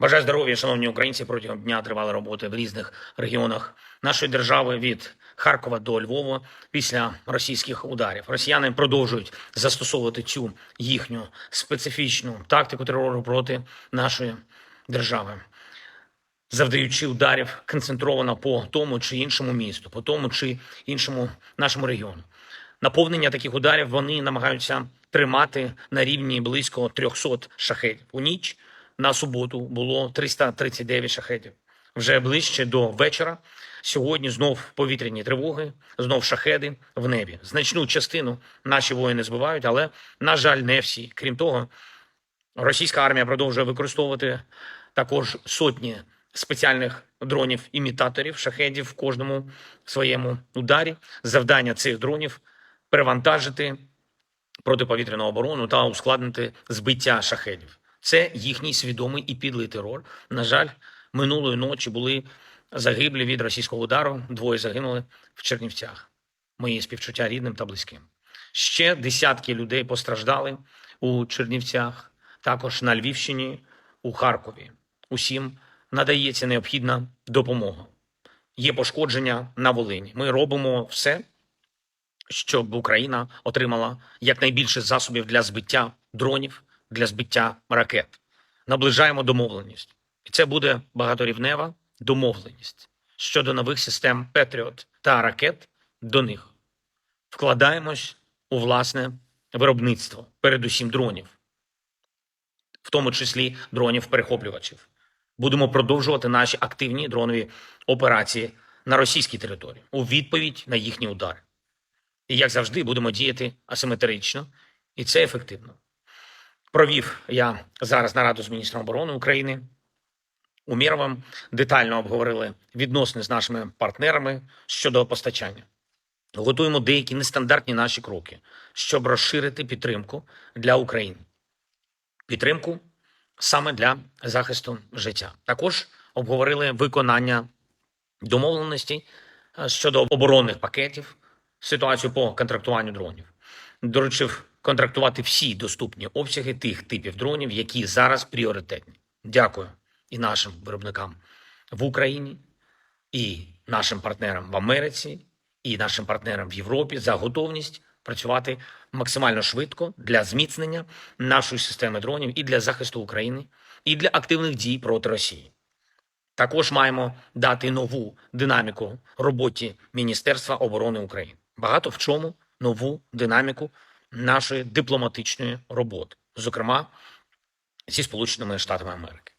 Бажаю здоров'я, шановні українці. Протягом дня тривали роботи в різних регіонах нашої держави від Харкова до Львова після російських ударів. Росіяни продовжують застосовувати цю їхню специфічну тактику терору проти нашої держави, завдаючи ударів концентровано по тому чи іншому місту, по тому чи іншому нашому регіону. Наповнення таких ударів вони намагаються тримати на рівні близько 300 шахедів. У ніч на суботу було 339 шахедів. Вже ближче до вечора. Сьогодні знов повітряні тривоги, знов шахеди в небі. Значну частину наші воїни збивають, але на жаль, не всі. Крім того, російська армія продовжує використовувати також сотні спеціальних дронів-імітаторів, шахедів в кожному своєму ударі. Завдання цих дронів перевантажити протиповітряну оборону та ускладнити збиття шахедів. Це їхній свідомий і підлий терор. На жаль, минулої ночі були загиблі від російського удару. Двоє загинули в Чернівцях. Мої співчуття рідним та близьким. Ще десятки людей постраждали у Чернівцях, також на Львівщині, у Харкові. Усім надається необхідна допомога. Є пошкодження на Волині. Ми робимо все, щоб Україна отримала якнайбільше засобів для збиття дронів, для збиття ракет. Наближаємо домовленість. І це буде багаторівнева домовленість щодо нових систем Петріот та ракет до них. Вкладаємось у власне виробництво, передусім дронів, в тому числі дронів-перехоплювачів. Будемо продовжувати наші активні дронові операції на російській території у відповідь на їхні удари. І як завжди, будемо діяти асиметрично, і це ефективно. Провів я зараз нараду з міністром оборони України. Уміровим детально обговорили відносини з нашими партнерами щодо постачання. Готуємо деякі нестандартні наші кроки, щоб розширити підтримку для України. Підтримку саме для захисту життя. Також обговорили виконання домовленостей е, щодо оборонних пакетів, ситуацію по контрактуванню дронів. Доручив контрактувати всі доступні обсяги тих типів дронів, які зараз пріоритетні. Дякую і нашим виробникам в Україні, і нашим партнерам в Америці, і нашим партнерам в Європі за готовність працювати максимально швидко для зміцнення нашої системи дронів і для захисту України, і для активних дій проти Росії. Також маємо дати нову динаміку роботі Міністерства оборони України. Багато в чому нову динаміку нашої дипломатичної роботи, зокрема зі Сполученими Штатами Америки.